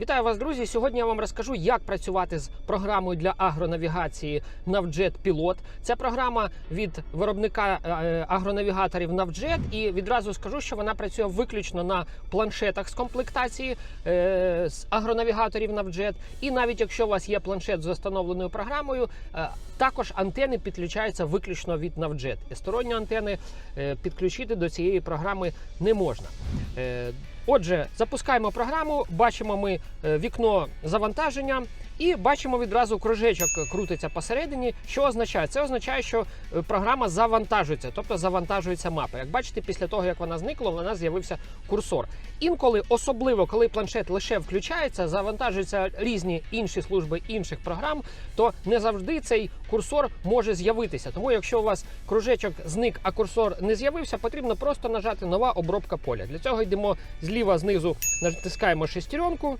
Вітаю вас, друзі! Сьогодні я вам розкажу, як працювати з програмою для агронавігації Navjet Pilot. Це програма від виробника е, агронавігаторів Navjet. І відразу скажу, що вона працює виключно на планшетах з комплектації е, з агронавігаторів Navjet. І навіть якщо у вас є планшет з встановленою програмою, е, також антени підключаються виключно від Navjet. Сторонні антени е, підключити до цієї програми не можна. Отже, запускаємо програму, бачимо ми е, вікно завантаження і бачимо відразу кружечок крутиться посередині. Що означає? Це означає, що е, програма завантажується, тобто завантажується мапа. Як бачите, після того як вона зникла, вона з'явився курсор. Інколи, особливо коли планшет лише включається, завантажуються різні інші служби інших програм, то не завжди цей курсор може з'явитися. Тому, якщо у вас кружечок зник, а курсор не з'явився, потрібно просто нажати нова обробка поля. Для цього йдемо зліва знизу, натискаємо шестеренку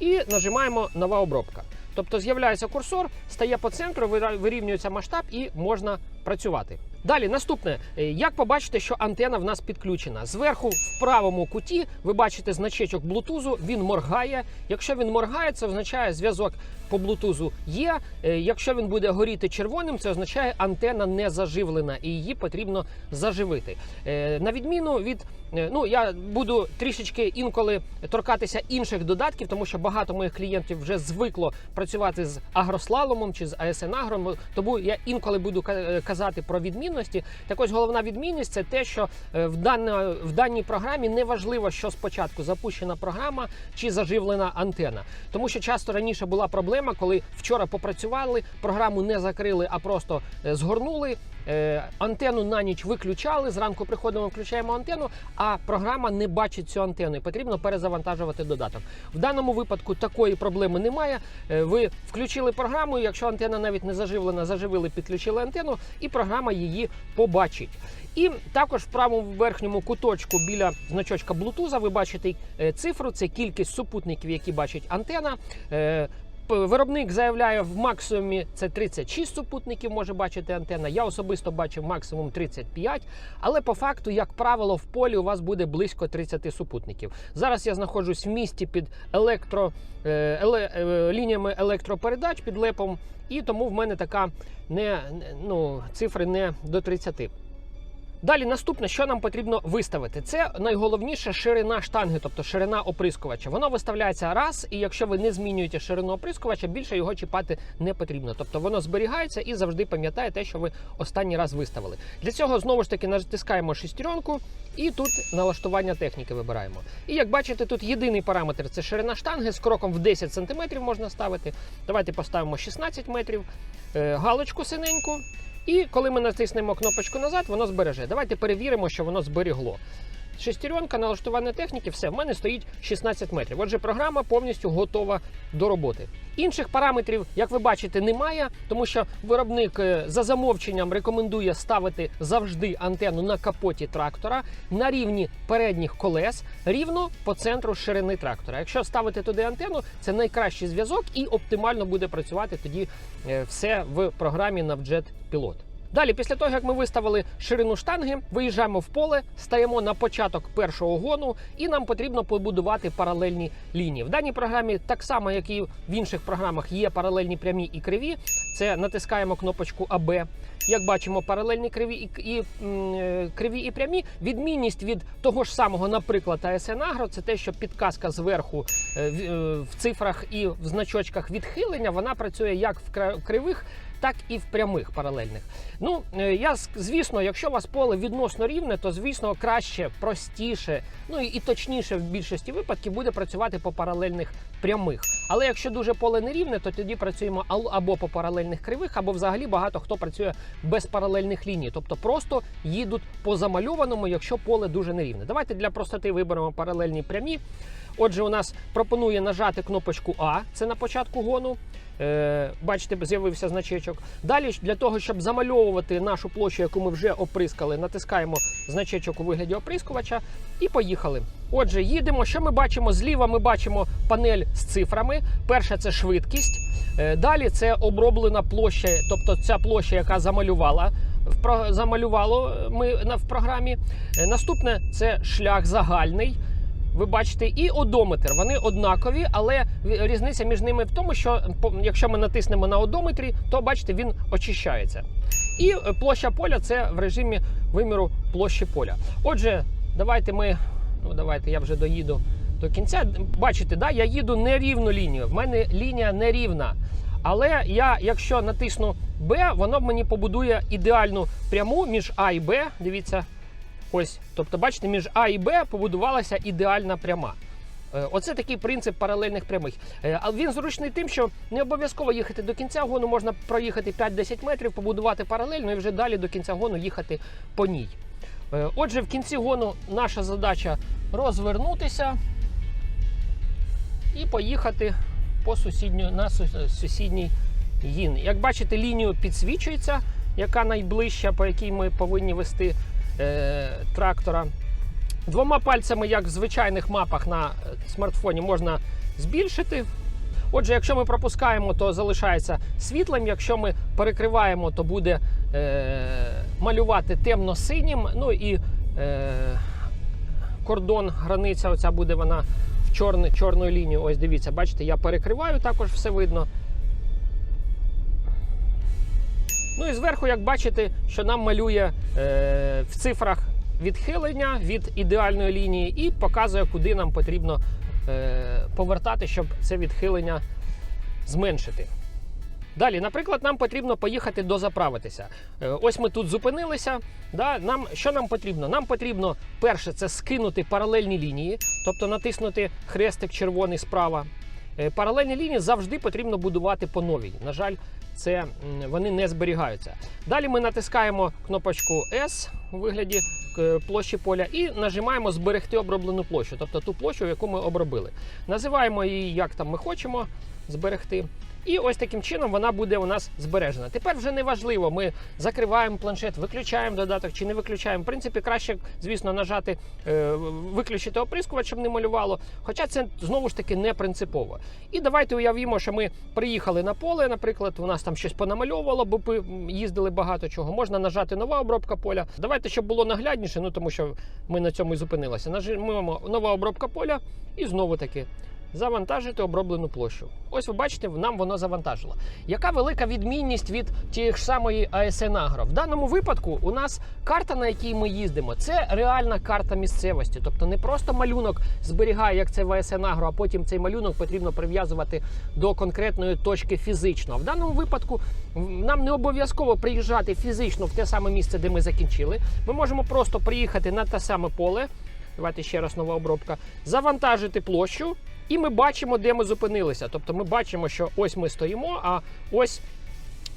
і нажимаємо нова обробка. Тобто з'являється курсор, стає по центру, вирівнюється масштаб і можна працювати. Далі, наступне, Е, як побачите, що антена в нас підключена. Зверху в правому куті ви бачите значечок блутузу, він моргає. Якщо він моргає, це означає зв'язок по блутузу є. Е, Якщо він буде горіти червоним, це означає антена не заживлена і її потрібно заживити. Е, На відміну від ну я буду трішечки інколи торкатися інших додатків, тому що багато моїх клієнтів вже звикло працювати з агрослаломом чи з АСН Агро, тому я інколи буду казати про відмінності. Так ось головна відмінність це те, що е, в, дано, в даній програмі не важливо, що спочатку запущена програма чи заживлена антена. Тому що часто раніше була проблема, коли вчора попрацювали, програму не закрили, а просто е, згорнули. Е, Антенну на ніч виключали. Зранку приходимо, включаємо антенну, а програма не бачить цю антенну. і Потрібно перезавантажувати додаток. В даному випадку такої проблеми немає. Е, Ви включили програму. Якщо антенна навіть не заживлена, заживили, підключили антенну, і програма її побачить. І також в правому верхньому куточку біля значочка Bluetooth ви бачите е, цифру. Це кількість супутників, які бачить антена. Е, Виробник заявляє в максимумі це 36 супутників може бачити антенна. Я особисто бачив максимум 35, але по факту, як правило, в полі у вас буде близько 30 супутників. Зараз я знаходжусь в місті під електро, е, е, лініями електропередач під лепом, і тому в мене така не- ну, цифри не до 30. Далі наступне, що нам потрібно виставити, це найголовніше ширина штанги, тобто ширина оприскувача. Воно виставляється раз, і якщо ви не змінюєте ширину оприскувача, більше його чіпати не потрібно. Тобто воно зберігається і завжди пам'ятає те, що ви останній раз виставили. Для цього знову ж таки натискаємо шестеренку і тут налаштування техніки вибираємо. І як бачите, тут єдиний параметр це ширина штанги з кроком в 10 см можна ставити. Давайте поставимо 16 метрів, е, галочку синеньку. І коли ми натиснемо кнопочку назад, воно збереже. Давайте перевіримо, що воно зберігло. Шестеренка, налаштування техніки, все, в мене стоїть 16 метрів. Отже, програма повністю готова до роботи. Інших параметрів, як ви бачите, немає, тому що виробник е, за замовченням рекомендує ставити завжди антенну на капоті трактора на рівні передніх колес, рівно по центру ширини трактора. Якщо ставити туди антенну, це найкращий зв'язок і оптимально буде працювати тоді е, все в програмі Navjet Pilot. Далі, після того, як ми виставили ширину штанги, виїжджаємо в поле, стаємо на початок першого гону, і нам потрібно побудувати паралельні лінії. В даній програмі, так само як і в інших програмах, є паралельні прямі і криві. Це натискаємо кнопочку АБ. Як бачимо, паралельні криві і, і е, криві і прямі. Відмінність від того ж самого, наприклад, ASN Agro, це те, що підказка зверху е, в, е, в цифрах і в значочках відхилення, вона працює як в кривих, так і в прямих паралельних. Ну, я звісно, якщо у вас поле відносно рівне, то звісно краще, простіше, ну і, і точніше в більшості випадків буде працювати по паралельних прямих. Але якщо дуже поле нерівне, то тоді працюємо або по паралельних кривих, або взагалі багато хто працює без паралельних ліній, тобто просто їдуть по замальованому, якщо поле дуже нерівне. Давайте для простоти виберемо паралельні прямі. Отже, у нас пропонує нажати кнопочку А, це на початку гону. Е, бачите, з'явився значечок. Далі для того, щоб замальовувати нашу площу, яку ми вже оприскали, натискаємо значечок у вигляді оприскувача і поїхали. Отже, їдемо. Що ми бачимо? Зліва ми бачимо панель з цифрами. Перша це швидкість. Е, Далі це оброблена площа, тобто ця площа, яка замалювала. в про- Замалювало ми на- в програмі. Е, Наступне це шлях загальний. Ви бачите, і одометр. Вони однакові, але різниця між ними в тому, що якщо ми натиснемо на одометрі, то бачите, він очищається. І е, площа поля це в режимі виміру площі поля. Отже, давайте ми. Ну, давайте я вже доїду до кінця. Бачите, да, я їду нерівну лінію. В мене лінія нерівна. Але я, якщо натисну Б, воно мені побудує ідеальну пряму між А і Б. Дивіться, ось. Тобто, бачите, між А і Б побудувалася ідеальна пряма. Е, Оце такий принцип паралельних прямих. Але він зручний тим, що не обов'язково їхати до кінця гону, можна проїхати 5-10 метрів, побудувати паралельно і вже далі до кінця гону їхати по ній. Е, Отже, в кінці гону наша задача розвернутися і поїхати по сусідню, на сусідній гін. Як бачите, лінію підсвічується, яка найближча, по якій ми повинні вести е, трактора. Двома пальцями, як в звичайних мапах на смартфоні, можна збільшити. Отже, якщо ми пропускаємо, то залишається світлим. Якщо ми перекриваємо, то буде е, малювати темно-синім. Ну і е, кордон, границя, оця буде вона в чорне, чорною лінією. Ось дивіться, бачите, я перекриваю, також все видно. Ну і зверху, як бачите, що нам малює е, в цифрах відхилення від ідеальної лінії і показує, куди нам потрібно е, повертати, щоб це відхилення зменшити. Далі, наприклад, нам потрібно поїхати дозаправитися. Е, Ось ми тут зупинилися. Да? Нам, що нам потрібно? Нам потрібно перше це скинути паралельні лінії, тобто натиснути хрестик червоний справа. Е, Паралельні лінії завжди потрібно будувати по новій. На жаль, це вони не зберігаються. Далі ми натискаємо кнопочку S у вигляді е, площі поля і нажимаємо зберегти оброблену площу, тобто ту площу, яку ми обробили. Називаємо її як там ми хочемо зберегти. І ось таким чином вона буде у нас збережена. Тепер вже не важливо, ми закриваємо планшет, виключаємо додаток чи не виключаємо. В принципі, краще, звісно, нажати е, виключити оприскувач, щоб не малювало. Хоча це знову ж таки не принципово. І давайте уявімо, що ми приїхали на поле, наприклад, у нас там щось понамальовувало, бо їздили багато чого. Можна нажати нова обробка поля. Давайте, щоб було наглядніше, ну тому що ми на цьому і зупинилися. Нажимаємо нова обробка поля і знову таки. Завантажити оброблену площу. Ось ви бачите, нам воно завантажило. Яка велика відмінність від тієї ж самої ASN Agro? В даному випадку у нас карта, на якій ми їздимо, це реальна карта місцевості. Тобто не просто малюнок зберігає, як це в ASN Agro, а потім цей малюнок потрібно прив'язувати до конкретної точки фізично. В даному випадку нам не обов'язково приїжджати фізично в те саме місце, де ми закінчили. Ми можемо просто приїхати на те саме поле. Давайте ще раз нова обробка. Завантажити площу, і ми бачимо, де ми зупинилися. Тобто ми бачимо, що ось ми стоїмо, а ось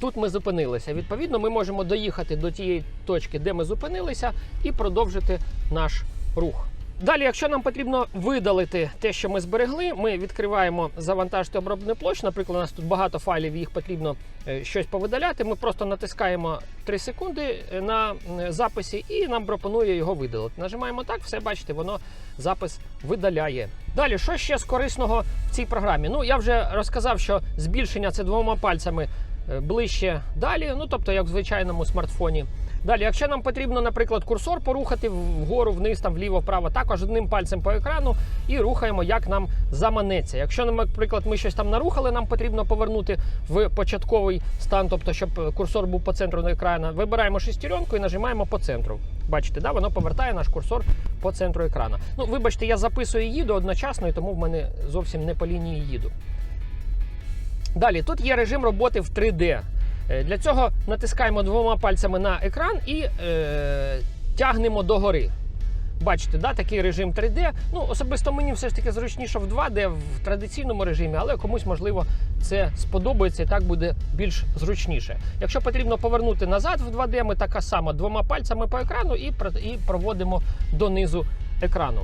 тут ми зупинилися. Відповідно, ми можемо доїхати до тієї точки, де ми зупинилися, і продовжити наш рух. Далі, якщо нам потрібно видалити те, що ми зберегли, ми відкриваємо завантажити обробну площу. Наприклад, у нас тут багато файлів, їх потрібно е, щось повидаляти. Ми просто натискаємо 3 секунди е, на е, записі, і нам пропонує його видалити. Нажимаємо так, все бачите, воно запис видаляє. Далі, що ще з корисного в цій програмі? Ну, я вже розказав, що збільшення це двома пальцями ближче далі, ну тобто як в звичайному смартфоні. Далі, якщо нам потрібно, наприклад, курсор порухати вгору, вниз, там вліво, вправо, також одним пальцем по екрану і рухаємо, як нам заманеться. Якщо, наприклад, ми щось там нарухали, нам потрібно повернути в початковий стан, тобто, щоб е, курсор був по центру екрану, вибираємо шестеренку і нажимаємо по центру. Бачите, да? воно повертає наш курсор по центру екрану. Ну, вибачте, я записую їду одночасно, і тому в мене зовсім не по лінії їду. Далі, тут є режим роботи в 3D. Е, Для цього натискаємо двома пальцями на екран і е, тягнемо догори. Бачите, да, такий режим 3D. Ну, особисто мені все ж таки зручніше в 2D в традиційному режимі, але комусь, можливо, це сподобається і так буде більш зручніше. Якщо потрібно повернути назад в 2D, ми така сама двома пальцями по екрану і, і проводимо донизу екрану.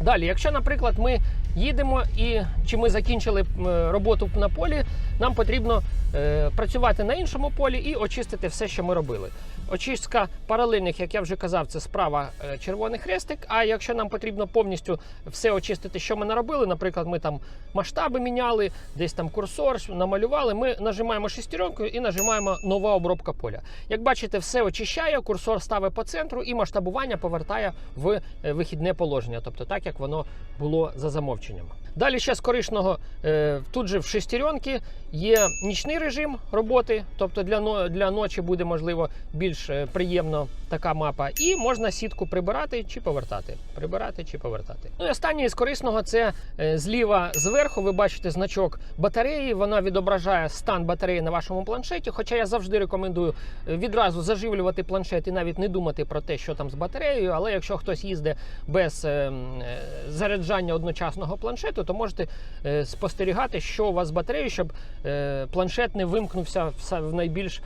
Далі, якщо, наприклад, ми їдемо і чи ми закінчили роботу на полі, нам потрібно е, працювати на іншому полі і очистити все, що ми робили. Очистка паралельних, як я вже казав, це справа е, червоний хрестик. А якщо нам потрібно повністю все очистити, що ми наробили, наприклад, ми там масштаби міняли, десь там курсор намалювали, ми нажимаємо шестеренку і нажимаємо нова обробка поля. Як бачите, все очищає, курсор ставить по центру і масштабування повертає в е, вихідне положення, тобто так, як воно було за замовченням побачення. Далі ще з корисного е, тут же в шестеренки є нічний режим роботи, тобто для, для ночі буде можливо більш е, приємно така мапа. І можна сітку прибирати чи повертати. Прибирати чи повертати. Ну і останнє із корисного це е, зліва зверху. Ви бачите значок батареї. Вона відображає стан батареї на вашому планшеті. Хоча я завжди рекомендую відразу заживлювати планшет і навіть не думати про те, що там з батареєю. Але якщо хтось їздить без е, м, е, заряджання одночасного планшету, то можете е, спостерігати, що у вас з батареєю, щоб е, планшет не вимкнувся в найбільш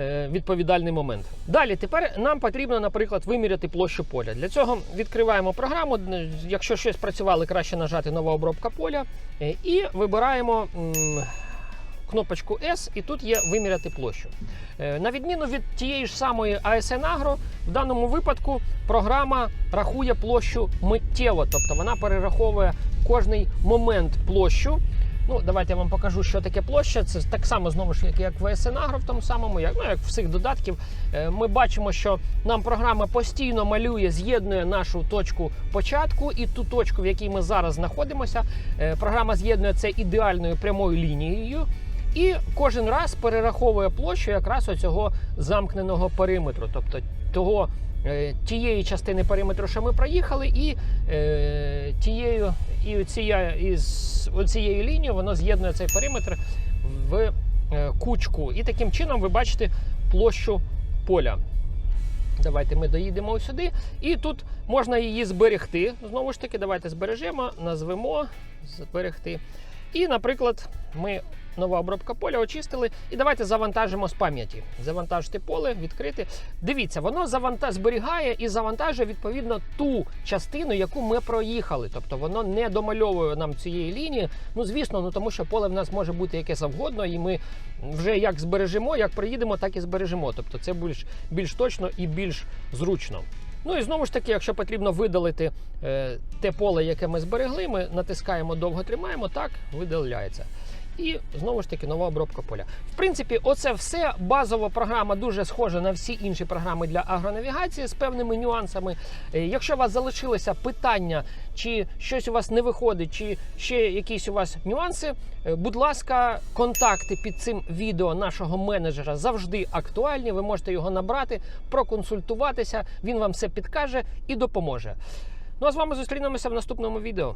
е, відповідальний момент. Далі, тепер нам потрібно, наприклад, виміряти площу поля. Для цього відкриваємо програму. Якщо щось працювали, краще нажати нова обробка поля і вибираємо. Кнопочку S, і тут є виміряти площу. Е, На відміну від тієї ж самої ASN Agro, в даному випадку програма рахує площу миттєво, тобто вона перераховує кожний момент площу. Ну, давайте я вам покажу, що таке площа. Це так само знову ж як, в Agro в тому самому, як, ну, як всіх додатків. Е, Ми бачимо, що нам програма постійно малює, з'єднує нашу точку початку і ту точку, в якій ми зараз знаходимося. Е, Програма з'єднує це ідеальною прямою лінією. І кожен раз перераховує площу якраз оцього замкненого периметру, тобто того е, тієї частини периметру, що ми проїхали, і е, тією і оціє, із оцією лінією воно з'єднує цей периметр в е, кучку. І таким чином ви бачите площу поля. Давайте ми доїдемо сюди. І тут можна її зберегти. Знову ж таки, давайте збережемо, назвемо зберегти. І, наприклад, ми нова обробка поля очистили. І давайте завантажимо з пам'яті. Завантажити поле, відкрити. Дивіться, воно заванта... зберігає і завантажує відповідно ту частину, яку ми проїхали. Тобто воно не домальовує нам цієї лінії. Ну, звісно, ну тому що поле в нас може бути яке завгодно, і ми вже як збережемо, як проїдемо, так і збережемо. Тобто це більш, більш точно і більш зручно. Ну і знову ж таки, якщо потрібно видалити е, те поле, яке ми зберегли, ми натискаємо довго тримаємо, так видаляється. І знову ж таки нова обробка поля. В принципі, оце все. Базова програма дуже схожа на всі інші програми для агронавігації з певними нюансами. Е, Якщо у вас залишилися питання, чи щось у вас не виходить, чи ще якісь у вас нюанси, е, будь ласка, контакти під цим відео нашого менеджера завжди актуальні. Ви можете його набрати, проконсультуватися. Він вам все підкаже і допоможе. Ну а з вами зустрінемося в наступному відео.